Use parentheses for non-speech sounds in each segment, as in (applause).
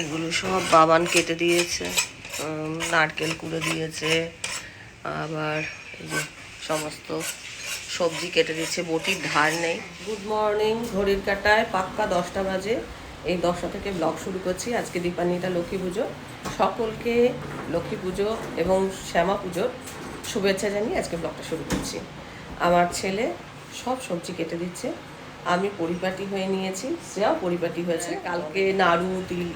এগুলো সব বাবান কেটে দিয়েছে নারকেল কুড়ে দিয়েছে, আবার এই যে সমস্ত সবজি কেটে দিচ্ছে বটির ধার নেই। গুড মর্নিং ঘড়ির কাটায় পাক্কা দশটা বাজে। এই দশটা থেকে ব্লগ শুরু করছি। আজকে দীপান্বিতা লক্ষ্মী পুজো। সকলকে লক্ষ্মী পুজো এবং শ্যামা পুজোর শুভেচ্ছা জানিয়ে আজকে ব্লগটা শুরু করছি। আমার ছেলে সব সবজি কেটে দিচ্ছে। আমি পরিপাটি হয়ে নিয়েছি শ্রেয়াও পরিপাটি হয়েছে। কালকে নাড়ু তিল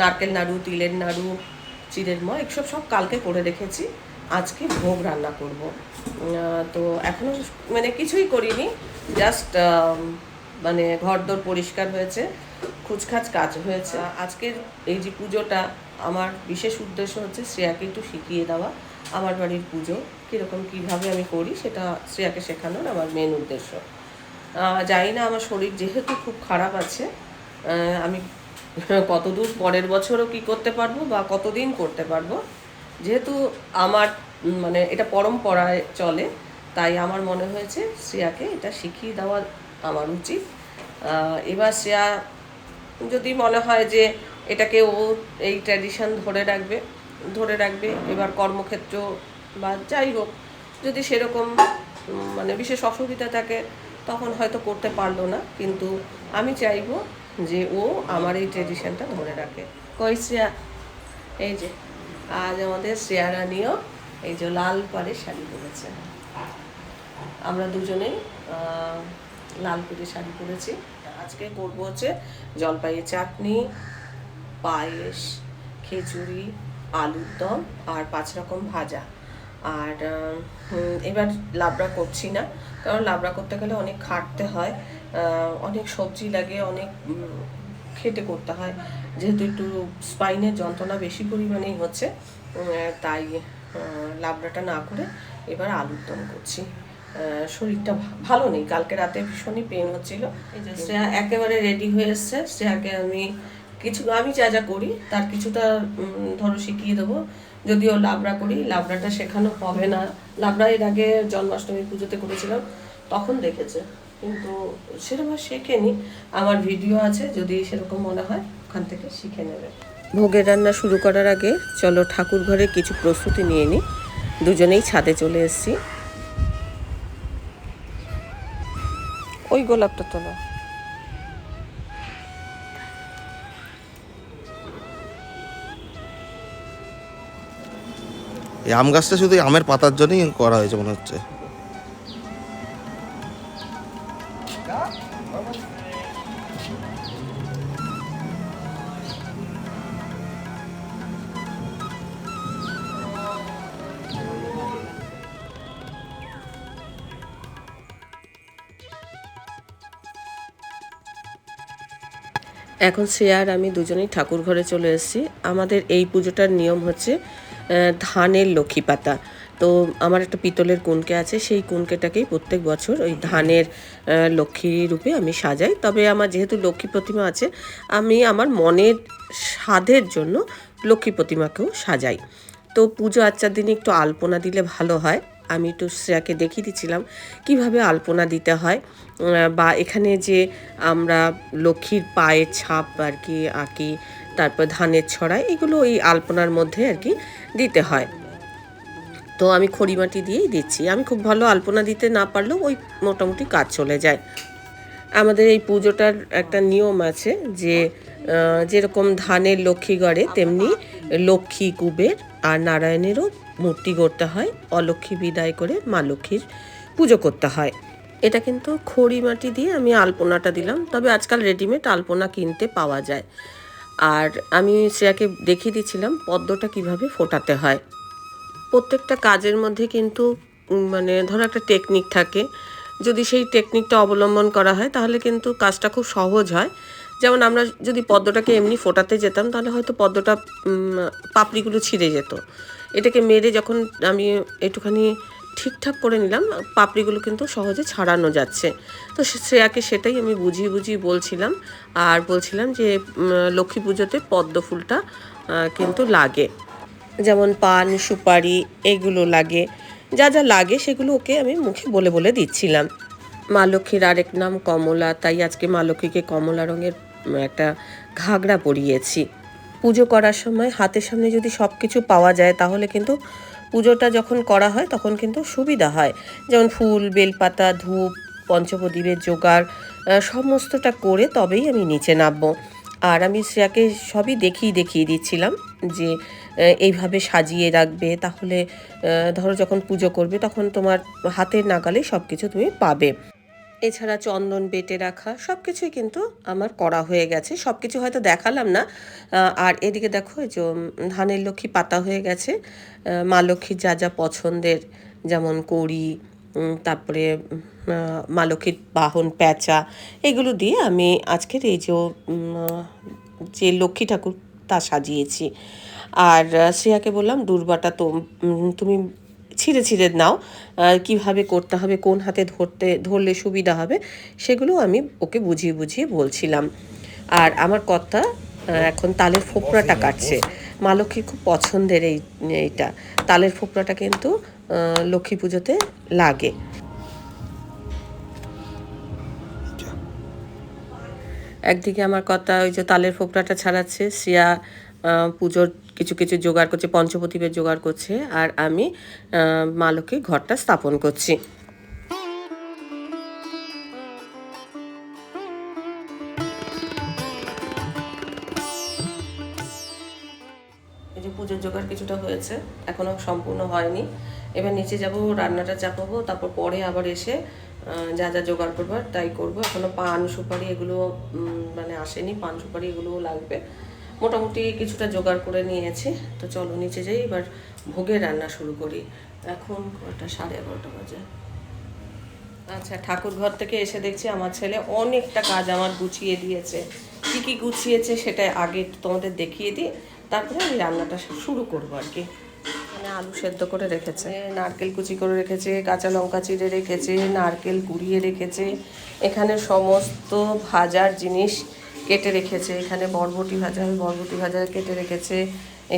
নারকেল নাড়ু তিলের নাড়ু চিড়ের ম এসব সব কালকে করে রেখেছি। আজকে ভোগ রান্না করব। তো এখনও মানে কিছুই করিনি জাস্ট মানে ঘরদোর পরিষ্কার হয়েছে খুচখাচ কাজ হয়েছে। আজকের এই যে পুজোটা আমার বিশেষ উদ্দেশ্য হচ্ছে শ্রেয়াকে একটু শিখিয়ে দেওয়া। আমার বাড়ির পুজো, কীরকম কীভাবে আমি করি সেটা শ্রেয়াকে শেখানোর আমার মেন উদ্দেশ্য। জানি না, আমার শরীর যেহেতু খুব খারাপ আছে আমি কতদূর পরের বছরও কি করতে পারব বা কতদিন করতে পারব, যেহেতু আমার মানে এটা পরম্পরায় চলে, তাই আমার মনে হয়েছে শ্রেয়াকে এটা শিখিয়ে দেওয়া আমার উচিত। এবার শ্রেয়া, যদি মনে হয় যে এটাকে ও এই ট্র্যাডিশন ধরে রাখবে ধরে রাখবে, এবার কর্মক্ষেত্র বা যাই হোক, যদি সেরকম মানে বিশেষ অসুবিধা থাকে, তখন হয়তো করতে পারল না। কিন্তু আমি চাইব যে ও আমার এই ট্রেডিশনটা ধরে রাখে। কই শ্রেয়া? এই যে, আজ আমাদের শ্রেয়া রানীও এই যে লাল পাড়ে শাড়ি পরেছে। আমরা দুজনেই লাল পেটে শাড়ি পরেছি। আজকে করব হচ্ছে জলপাইয়ের চাটনি, পায়েস, খিচুড়ি আলুর দম আর পাঁচ রকম ভাজা। আর এবার লাবড়া করছি না, কারণ লাবড়া করতে গেলে অনেক খাটতে হয় অনেক সবজি লাগে, অনেক খেটে করতে হয়। যেহেতু একটু স্পাইনের যন্ত্রণা বেশি পরিমাণেই হচ্ছে তাই লাবড়াটা না করে এবার আলুর দম করছি। শরীরটা ভালো নেই। কালকে রাতে ভীষণই পেন হচ্ছিল। এই যে শ্রেয়া একেবারে রেডি হয়ে এসছে। শ্রেয়াকে আমি কিছু আমি যা যা করি তার কিছুটা ধরো শিখিয়ে দেবো। যদিও লাবড়া করি লাবড়াটা শেখানো হবে না। লাবড়া এর আগে জন্মাষ্টমী পুজোতে করেছিলাম তখন দেখেছে। কিন্তু সেরকম শেখেনি। আমার ভিডিও আছে যদি সেরকম মনে হয় ওখান থেকে শিখে নেবে। ভোগের রান্না শুরু করার আগে চলো ঠাকুর ঘরে কিছু প্রস্তুতি নিয়ে নিই দুজনেই ছাদে চলে এসেছি। ওই গোলাপটা তোলা। এই আম গাছটা শুধু আমের পাতার জন্যই করা হয়েছে মনে হচ্ছে। এখন শ্রেয়া আর আমি দুজনেই ঠাকুর ঘরে চলে এসেছি। আমাদের এই পুজোটার নিয়ম হচ্ছে ধানের লক্ষ্মী পাতা। তো আমার একটা পিতলের কুনকে আছে, সেই কুনকেটাকেই প্রত্যেক বছর ওই ধানের লক্ষ্মী রূপে আমি সাজাই। তবে আমার যেহেতু লক্ষ্মী প্রতিমা আছে, আমি আমার মনের স্বাদের জন্য লক্ষ্মী প্রতিমাকেও সাজাই। তো পুজো আচ্চার দিনে একটু আলপনা দিলে ভালো হয়। আমি একটু শ্রেয়াকে দেখিয়ে দিচ্ছিলাম, কীভাবে আলপনা দিতে হয় বা এখানে যে আমরা লক্ষ্মীর পায়ের ছাপ আর কি আঁকি তারপর ধানের ছড়া, এগুলো এই আলপনার মধ্যে আর কি দিতে হয়। তো আমি খড়িমাটি দিয়েই দিচ্ছি। আমি খুব ভালো আলপনা দিতে না পারলেও ওই মোটামুটি কাজ চলে যায়। আমাদের এই পুজোটার একটা নিয়ম আছে যে যেরকম ধানের লক্ষ্মী গড়ে, তেমনি লক্ষ্মী কুবের আর নারায়ণেরও মূর্তি গড়তে হয়, অলক্ষ্মী বিদায় করে মা লক্ষ্মীর পুজো করতে হয়। এটা কিন্তু খড়ি মাটি দিয়ে আমি আলপনাটা দিলাম। তবে আজকাল রেডিমেড আলপনা কিনতে পাওয়া যায়। আর আমি শ্রেয়াকে দেখিয়ে দিচ্ছিলাম পদ্মটা কীভাবে ফোটাতে হয়। প্রত্যেকটা কাজের মধ্যে কিন্তু মানে ধরো একটা টেকনিক থাকে। যদি সেই টেকনিকটা অবলম্বন করা হয়, তাহলে কিন্তু কাজটা খুব সহজ হয়। যেমন আমরা যদি পদ্মটাকে এমনি ফোটাতে যেতাম, তাহলে হয়তো পদ্মটা পাপড়িগুলো ছিঁড়ে যেত। এটাকে মেরে যখন আমি একটুখানি ঠিকঠাক করে নিলাম। পাপড়িগুলো কিন্তু সহজে ছাড়ানো যাচ্ছে। তো শ্রেয়াকে সেটাই আমি বুঝিয়ে বুঝিয়ে বলছিলাম। আর বলছিলাম যে লক্ষ্মী পুজোতে পদ্ম ফুলটা কিন্তু লাগে। যেমন পান, সুপারি, এগুলো লাগে। যা যা লাগে সেগুলো ওকে আমি মুখে বলে বলে দিচ্ছিলাম। মা লক্ষ্মীর আরেক নাম কমলা। তাই আজকে মা লক্ষ্মীকে কমলা রঙের একটা ঘাগরা পরিয়েছি। পুজো করার সময় হাতের সামনে যদি সব কিছু পাওয়া যায়, তাহলে কিন্তু পুজোটা যখন করা হয়, তখন কিন্তু সুবিধা হয়। যেমন ফুল, বেলপাতা, ধূপ, পঞ্চপ্রদীপের জোগাড় সমস্তটা করে তবেই আমি নিচে নামবো। আর আমি শ্রেয়াকে সবই দেখিয়ে দেখিয়ে দিচ্ছিলাম যে এইভাবে সাজিয়ে রাখবে। তাহলে ধরো যখন পুজো করবে, তখন তোমার হাতের নাগালে সব কিছু তুমি পাবে। এছাড়া চন্দন বেটে রাখা সব কিছুই কিন্তু আমার করা হয়ে গেছে। সব কিছু হয়তো দেখালাম না। আর এদিকে দেখো, এই যে ধানের লক্ষ্মী পাতা হয়ে গেছে। মা লক্ষ্মীর যা যা পছন্দের, যেমন কড়ি তারপরে মা লক্ষ্মীর বাহন প্যাঁচা, এগুলো দিয়ে আমি আজকের এই যে যে লক্ষ্মী ঠাকুর তা সাজিয়েছি। আর শ্রেয়াকে বললাম, দুর্বাটা তো তুমি ছিঁড়ে ছিঁড়ে নাও কীভাবে করতে হবে কোন হাতে ধরতে ধরলে সুবিধা হবে সেগুলো আমি ওকে বুঝিয়ে বুঝিয়ে বলছিলাম। আর আমার আহ, এখন তালের ফোপড়াটা কাটছে। মা লক্ষ্মীর খুব পছন্দের এই এইটা। তালের ফোপড়াটা কিন্তু লক্ষ্মী পুজোতে লাগে। একদিকে আমার কথা ওই যে তালের ফোকরাটা ছাড়াচ্ছে শ্রিয়া পুজোর কিছু কিছু জোগাড় করছে, পঞ্চপ্রদীপের জোগাড় করছে আর আমি মা লক্ষ্মীর ঘরটা স্থাপন করছি। এই যে পুজোর জোগাড় কিছুটা হয়েছে, এখনও সম্পূর্ণ হয়নি। এবার নিচে যাব, রান্নাটা চাপাবো, তারপর পরে আবার এসে যা যা জোগাড় করবার তাই করব। এখনও পান সুপারি এগুলো মানে আসেনি, পান সুপারি এগুলোও লাগবে। মোটামুটি কিছুটা জোগাড় করে নিয়েছি। তো চলো নিচে যাই এবার ভোগের রান্না শুরু করি। এখন কটা? সাড়ে এগারোটা বাজে। আচ্ছা ঠাকুর ঘর থেকে এসে দেখছি আমার ছেলে অনেকটা কাজ আমার গুছিয়ে দিয়েছে। কি কি গুছিয়েছে সেটা আগে তোমাদের দেখিয়ে দিই তারপরে আমি রান্নাটা শুরু করব আর কি। মানে আলু সেদ্ধ করে রেখেছে। নারকেল কুচি করে রেখেছে কাঁচা লঙ্কা চিড়ে রেখেছে নারকেল কুড়িয়ে রেখেছে। এখানে সমস্ত ভাজার জিনিস কেটে রেখেছে। এখানে বরবটি ভাজা হবে বরবটি ভাজা কেটে রেখেছে।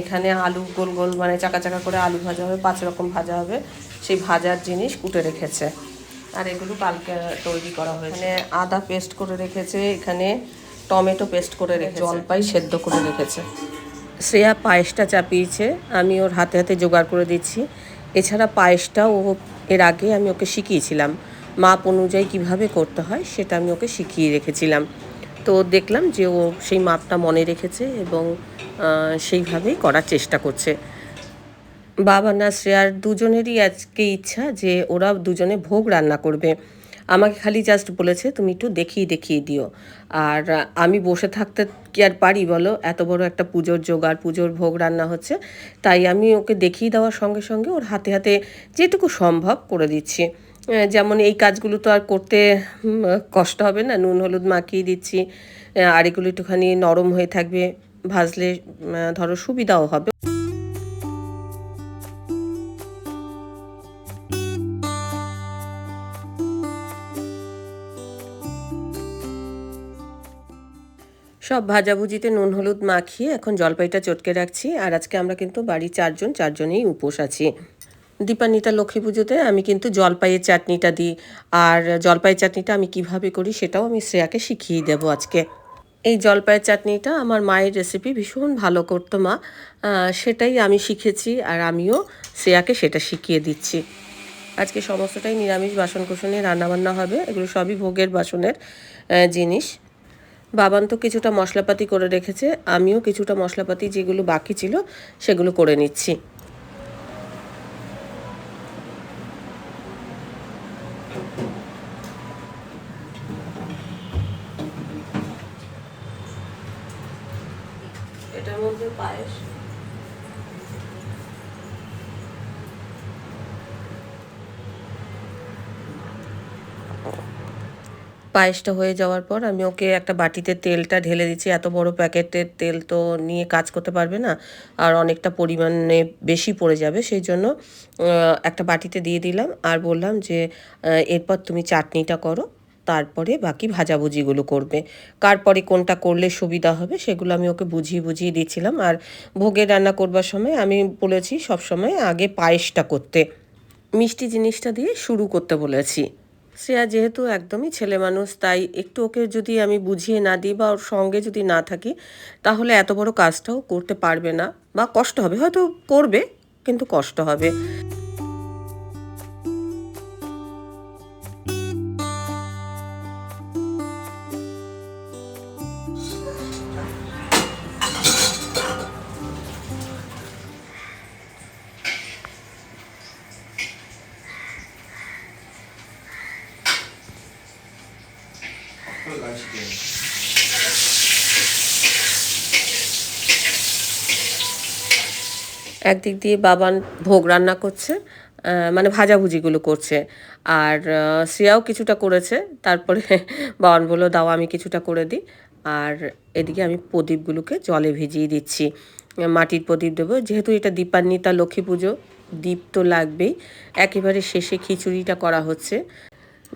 এখানে আলু গোল গোল মানে চাকা চাকা করে আলু ভাজা হবে পাঁচ রকম ভাজা হবে। সেই ভাজার জিনিস কুটে রেখেছে। আর এগুলো কালকে তৈরি করা হয়েছে। এখানে আদা পেস্ট করে রেখেছে এখানে টমেটো পেস্ট করে রেখে জলপাই সেদ্ধ করে রেখেছে। শ্রেয়া পায়েসটা চাপিয়েছে আমি ওর হাতে হাতে জোগাড় করে দিচ্ছি। এছাড়া পায়েসটা ও এর আগে আমি ওকে শিখিয়েছিলাম। মাপ অনুযায়ী কীভাবে করতে হয় সেটা আমি ওকে শিখিয়ে রেখেছিলাম। তো দেখলাম যে ও সেই মাপটা মনে রেখেছে এবং সেইভাবেই করার চেষ্টা করছে। বাবা না শ্রেয়ার দুজনেরই আজকে ইচ্ছা যে ওরা দুজনে ভোগ রান্না করবে। আমাকে খালি জাস্ট বলেছে, তুমি একটু দেখিয়ে দেখিয়ে দিও। আর আমি বসে থাকতে কি আর পারি বলো? এত বড় একটা পুজোর জোগাড়, পুজোর ভোগ রান্না হচ্ছে। তাই আমি ওকে দেখিয়ে দেওয়ার সঙ্গে সঙ্গে ওর হাতে হাতে যেটুকু সম্ভব করে দিচ্ছি। যেমন এই কাজগুলো তো আর করতে কষ্ট হবে না। নুন, হলুদ মাখিয়ে দিচ্ছি আর এগুলো একটুখানি নরম হয়ে থাকবে। ভাজলে ধরো সুবিধাও হবে। সব ভাজাভুজিতে নুন, হলুদ মাখিয়ে এখন জলপাইটা চটকে রাখছি। আর আজকে আমরা কিন্তু বাড়ির চারজন, চারজনেই উপোস আছি। দীপান্বিতা লক্ষ্মী পুজোতে আমি কিন্তু জলপাইয়ের চাটনিটা দিই। আর জলপাইয়ের চাটনিটা আমি কীভাবে করি সেটাও আমি শ্রেয়াকে শিখিয়ে দেবো আজকে। এই জলপাইয়ের চাটনিটা আমার মায়ের রেসিপি ভীষণ ভালো করতো মা। সেটাই আমি শিখেছি আর আমিও শ্রেয়াকে সেটা শিখিয়ে দিচ্ছি। আজকে সমস্তটাই নিরামিষ বাসন কোসনে রান্নাবান্না হবে। এগুলো সবই ভোগের বাসনের জিনিস। বাবান তো কিছুটা মশলাপাতি করে রেখেছে। আমিও কিছুটা মশলাপাতি যেগুলো বাকি ছিল সেগুলো করে নিচ্ছি এটার মধ্যে পায়েস পায়েসটা হয়ে যাওয়ার পর আমি ওকে একটা বাটিতে তেলটা ঢেলে দিচ্ছি। এত বড় প্যাকেটের তেল তো নিয়ে কাজ করতে পারবে না আর অনেকটা পরিমাণে বেশি পড়ে যাবে। সেই জন্য একটা বাটিতে দিয়ে দিলাম আর বললাম যে এরপর তুমি চাটনিটা করো, তারপরে বাকি ভাজাভুজিগুলো করবে। কার পরে কোনটা করলে সুবিধা হবে সেগুলো আমি ওকে বুঝিয়ে বুঝিয়ে দিচ্ছিলাম। আর ভোগের রান্না করবার সময় আমি বলেছি সব সময় আগে পায়েসটা করতে। মিষ্টি জিনিসটা দিয়ে শুরু করতে বলেছি। শ্রেয়া যেহেতু একদমই ছেলে মানুষ, তাই একটু ওকে যদি আমি বুঝিয়ে না দিই বা ওর সঙ্গে যদি না থাকি, তাহলে এত বড় কাজটাও করতে পারবে না। বা কষ্ট হবে, হয়তো করবে, কিন্তু কষ্ট হবে। একদিক দিয়ে বাবান ভোগ রান্না করছে মানে ভাজাভুজিগুলো করছে। আর শ্রেয়াও কিছুটা করেছে, তারপরে (laughs) বাবান বলল, দাও, আমি কিছুটা করে দিই। আর এদিকে আমি প্রদীপগুলোকে জলে ভিজিয়ে দিচ্ছি। মাটির প্রদীপ দেবো, যেহেতু এটা দীপান্বিতা লক্ষ্মী পুজো, দীপ তো লাগবেই। একেবারে শেষে খিচুড়িটা করা হচ্ছে।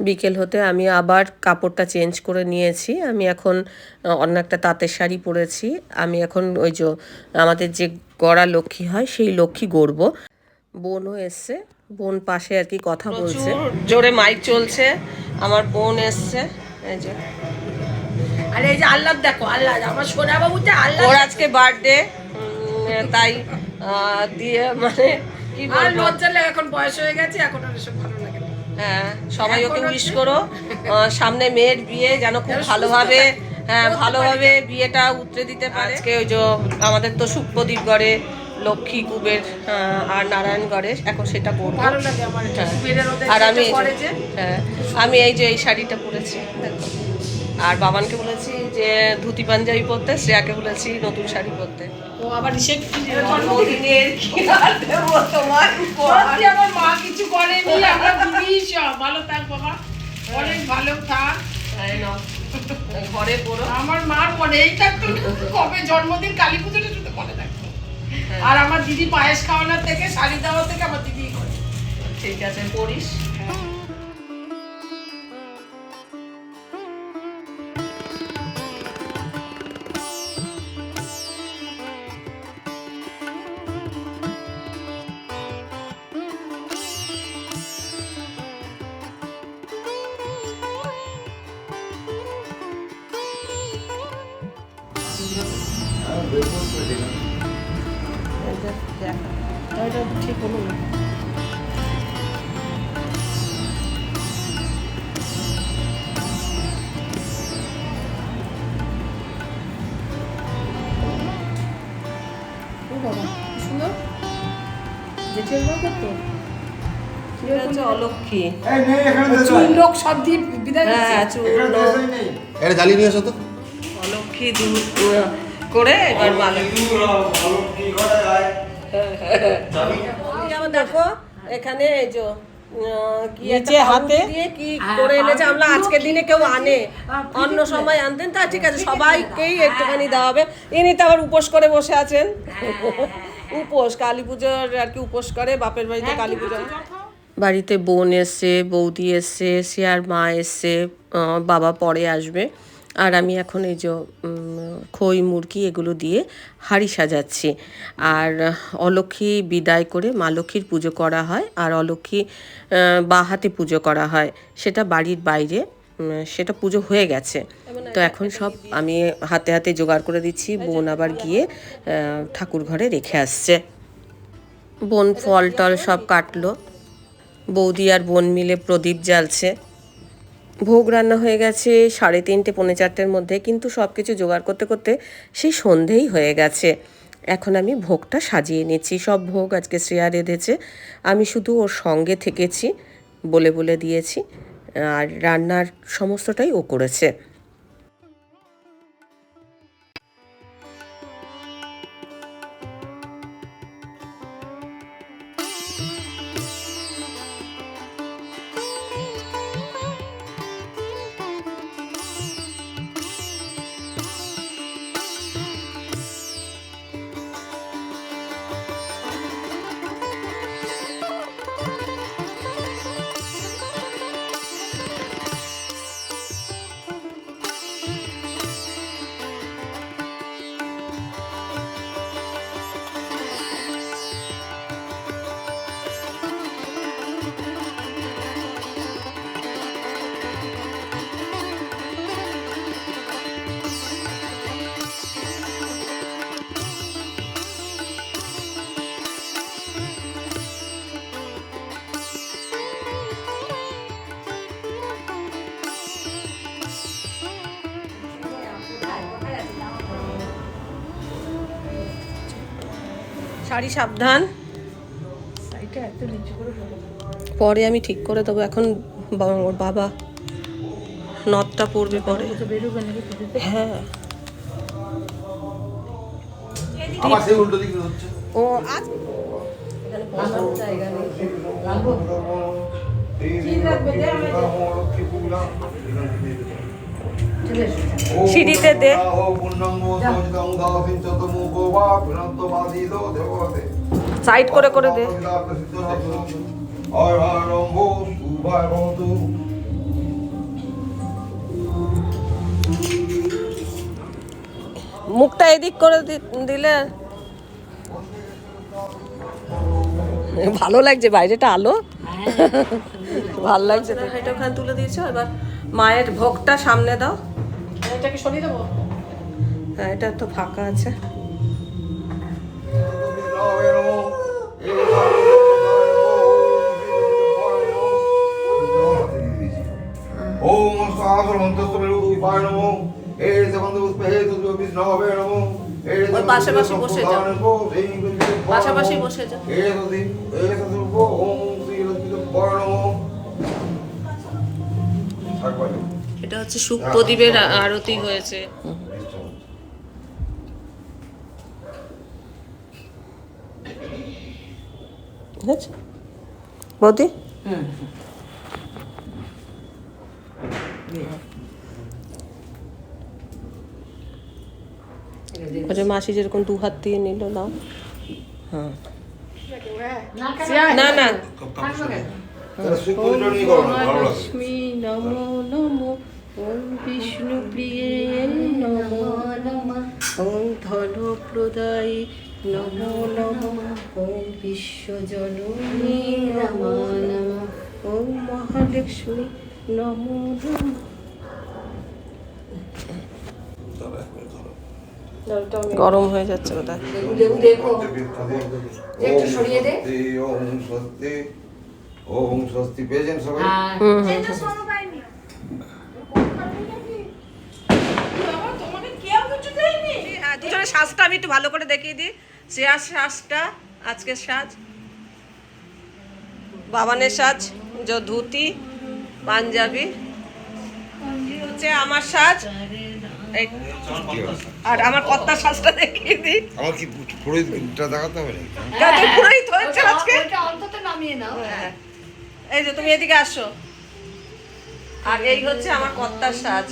বিকেল হতে আমি আবার কাপড়টা চেঞ্জ করে নিয়েছি। আমি এখন অন্য একটা তাঁতের শাড়ি পরেছি। আমি এখন ওই যে আমাদের যে গড়া লক্ষ্মী হয় সেই লক্ষ্মী গড়বো। বোনও এসছে। বোন পাশে আর কি কথা বলছে। জোরে মাইক চলছে। আমার বোন এসছে। এই যে। আরে এই যে আল্লাহ দেখো আল্লাহ আমার সোনা বাবুতে আল্লাহ ওর আজকে বার্থডে। তাই দিয়ে মানে কি বলব? লজ্জা লাগে এখন বয়স হয়ে গেছে এখন আর এসব ভালো হ্যাঁ সবাই ওকে উইশ করো। সামনে মেয়ের বিয়ে যেন খুব ভালোভাবে হ্যাঁ ভালোভাবে বিয়েটা উতরে দিতে পারে। আজকে ওই যে আমাদের তো সুপ্রদীপ গড়ে লক্ষ্মী কুবের আর নারায়ণ গড়ে এখন সেটা করব হ্যাঁ। আর আমি হ্যাঁ আমি এই যে এই শাড়িটা পরেছি। আর বাবানকে বলেছি যে ধুতি পাঞ্জাবি পরতে শ্রেয়াকে বলেছি নতুন শাড়ি পরতে। ও আবার আমার মা কিছু করেনি আমরা দিদি সব। ভালো থাক বাবা। অনেক ভালো থাক। এই নাও, ঘরে পড়ো আমার মার মনেই এইটা কবে জন্মদিন? কালী পুজোটা শুধু মনে থাকতো আর আমার দিদি পায়েস খাওয়ানোর থেকে শাড়ি দেওয়া থেকে আমার দিদি করে। ঠিক আছে পড়িস এটা ঠিক হলো না। সুন্দর। যেটি করতো হ্যাঁ করে এবার দেখো এখানে এই যে নিচে হাতে। কি করে এনেছে আমরা আজকের দিনে কেউ আনে। অন্য সময় আনতেন তা ঠিক আছে সবাইকেই একটুখানি দেওয়া হবে। ইনি তো আবার উপোস করে বসে আছেন। উপোস কালী পুজোর আর কি উপোস করে বাপের বাড়িতে কালী পুজো। বাড়িতে বোন এসছে বৌদি এসছে সে আর মা এসছে বাবা পরে আসবে। আর আমি এখন এই যে খই, মুরগি এগুলো দিয়ে হাঁড়ি সাজাচ্ছি। আর অলক্ষী বিদায় করে মা লক্ষ্মীর পুজো করা হয় আর অলক্ষী বা হাতে পুজো করা হয়। সেটা বাড়ির বাইরে সেটা পুজো হয়ে গেছে। তো এখন সব আমি হাতে হাতে জোগাড় করে দিচ্ছি। বোন আবার গিয়ে ঠাকুর ঘরে রেখে আসছে। বোন ফল টল সব কাটলো। বৌদি আর বোন মিলে প্রদীপ জ্বালছে। ভোগ রান্না হয়ে গেছে, সাড়ে তিনটে, পৌনে চারটের মধ্যে, কিন্তু সব কিছু জোগাড় করতে করতে সেই সন্ধেই হয়ে গেছে। এখন আমি ভোগটা সাজিয়ে নিচ্ছি। সব ভোগ আজকে শ্রেয়া রেঁধেছে। আমি শুধু ওর সঙ্গে থেকেছি, বলে বলে দিয়েছি, আর রান্নার সমস্তটাই ও করেছে। শাড়ি সাবধান। শাড়িটা এত নিচু করে ফেলো। পরে আমি ঠিক করে দেবো এখন ওর বাবা নথটা পড়বে পরে? হ্যাঁ। আবার সেই উল্টো দিকে হচ্ছে। ও আজ জায়গা নেই। সিঁড়িতে দে। সাইড করে করে দে। মুখটা এদিক করে দি- দিলে। ভালো লাগছে বাইরেটা আলো। (laughs) ভালো লাগছে। তো এটা ওখানে তুলে দিয়েছ এবার মায়ের ভোগটা সামনে দাও। এটাকে সরিয়ে দেবো হ্যাঁ এটা তো ফাঁকা আছে ওম সহস্রমন্তস্তমেরূপায় নমো এ সেবন্ত পুষ্পে হে তুজো বিষ্ণবে নমো ওর পাশাপাশি বসে যাও। পাশাপাশি বসে যাও। এ সদি এ ওম শ্রী নমো থাকবে এটা হচ্ছে সুখ প্রদীপের আরতি হয়েছে। বৌদি? ওই মাসি যেরকম দু হাত দিয়ে নিল নাও। হ্যাঁ। না না। না লক্ষ্মী নমো নমো ওম বিষ্ণু প্রিয়ে নমো নমো ওম ধন প্রদায়ী নমো নমো। ওম বিশ্বজননী নমো নমো। ওম মহালক্ষ্মী নমো নমো। গরম হয়ে যাচ্ছে বোধহয় একটু সরিয়ে দে। ওম স্বস্তি ওম স্বস্তি পেয়েছেন সবাই বাবা, তোমাকে কেউ কিছু দেয়নি শ্বাসটা আমি একটু ভালো করে দেখিয়ে দিই। শ্রেয়ার সাজটা আজকের সাজ। বাবানের সাজ যে ধুতি পাঞ্জাবি। হচ্ছে আমার সাজ। এই আর আমার কর্তার সাজটা দেখিয়ে দিই। আমার কি পুরোহিতটা দেখাতে হবে পুরোহিত হয়েছে আজকে? অন্তত নামিয়ে নাও। হ্যাঁ। এই যে তুমি এদিকে আসো। আর এই হচ্ছে আমার কর্তার সাজ।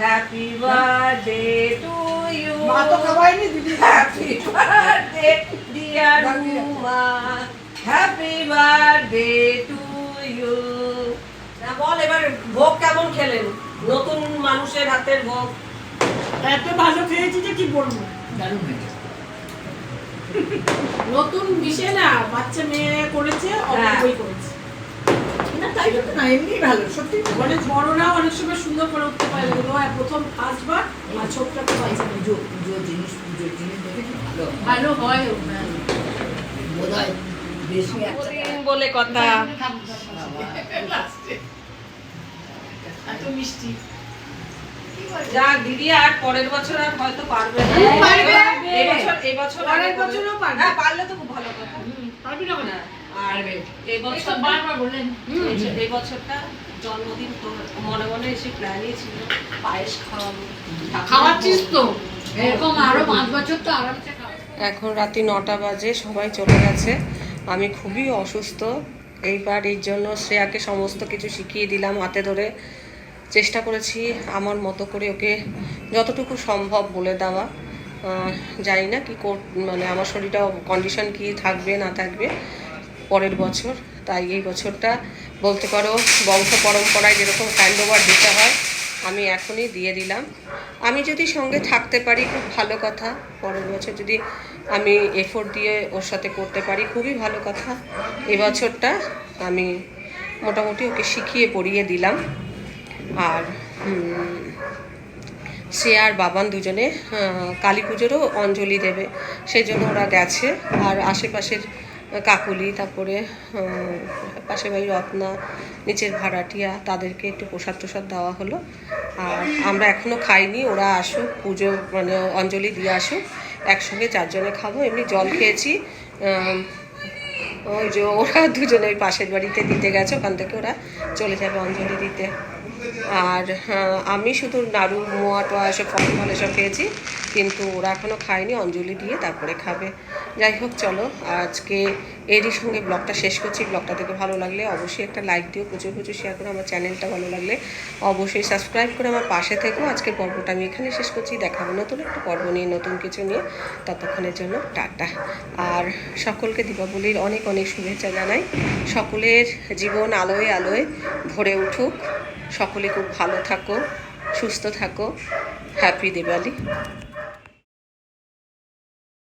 হ্যাপি বার্থডে টু ইউ মা তো খাওয়াইনি দিদি। Happy birthday dear Uma happy birthday to you বল এবার ভোগ কেমন খেলেন? নতুন মানুষের হাতের ভোগ। এত ভালো খেয়েছি যে কি বলব? দারুণ হয়েছে। নতুন বিষয় না বাচ্চা মেয়ে করেছে হ্যাঁ। করেছে। তাই জন্য না এমনি ভালো সত্যি মানে বড়রা অনেক সময় সুন্দর করে উঠতে পারে কিন্তু প্রথম ফার্স্ট আর ছোটটা তো পাইছে পুজো পুজোর জিনিস পুজোর জিনিস ভালো ভালো হয় বোধ হয় বেশি বলে কথা এত মিষ্টি যা দিদি আর পরের বছর আর হয়তো পারবে না হুম, পারবে। এই বছর এই বছর পরের বছরও পারবে। হ্যাঁ পারলে তো খুব ভালো কথা পারবি না আর এই বছর বারবার বললেন এই- এই বছরটা জন্মদিন তো মনে মনে এসে প্ল্যানই ছিল পায়েস খাওয়াবো খাওয়াচ্ছিস তো? এরকম আরও পাঁচ বছর তো আরামসে এখন রাতে নটা বাজে সবাই চলে গেছে। আমি খুবই অসুস্থ। এইবার এর জন্য শ্রেয়াকে সমস্ত কিছু শিখিয়ে দিলাম হাতে ধরে। চেষ্টা করেছি আমার মতো করে ওকে যতটুকু সম্ভব বলে দেওয়া। জানি না কি কর মানে আমার শরীরটা কন্ডিশন কি থাকবে না থাকবে। পরের বছর। তাই এই বছরটা বলতে পারো বংশ পরম্পরায় যেরকম হ্যান্ড ওভার দিতে হয়, আমি এখনই দিয়ে দিলাম। আমি যদি সঙ্গে থাকতে পারি, খুব ভালো কথা। পরের বছর যদি আমি এফোর্ট দিয়ে ওর সাথে করতে পারি, খুবই ভালো কথা। এবছরটা আমি মোটামুটি ওকে শিখিয়ে পড়িয়ে দিলাম। আর সে আর বাবান দুজনে কালী পুজোরও অঞ্জলি দেবে সেই জন্য ওরা গেছে। আর আশেপাশের কাকুলি তারপরে পাশের বাড়ির রত্না নিচের ভাড়াটিয়া তাদেরকে একটু প্রসাদ টোসাদ দেওয়া হলো। আর আমরা এখনও খাইনি ওরা আসুক পুজো মানে অঞ্জলি দিয়ে আসুক একসঙ্গে চারজনে খাব। এমনি জল খেয়েছি ওই যে ওরা দুজনে ওই পাশের বাড়িতে দিতে গেছে ওখান থেকে ওরা চলে যাবে অঞ্জলি দিতে। আর হ্যাঁ, আমি শুধু নাড়ু মোয়া টোয়া এসব ফল ফল এসব খেয়েছি। কিন্তু ওরা এখনও খায়নি, অঞ্জলি দিয়ে তারপরে খাবে। যাই হোক, চলো, আজকে এরই সঙ্গে ব্লগটা শেষ করছি। ব্লগটা দেখে ভালো লাগলে অবশ্যই একটা লাইক দিও, প্রচুর প্রচুর শেয়ার করো, আমার চ্যানেলটা ভালো লাগলে অবশ্যই সাবস্ক্রাইব করে আমার পাশে থেকো। আজকের পর্বটা আমি এখানে শেষ করছি। দেখাবো নতুন একটা পর্ব নিয়ে, নতুন কিছু নিয়ে। ততক্ষণের জন্য টাটা। আর সকলকে দীপাবলির অনেক অনেক শুভেচ্ছা জানাই। সকলের জীবন আলোয় আলোয় ভরে উঠুক। সকলে খুব ভালো থাকো, সুস্থ থাকো। হ্যাপি দিওয়ালি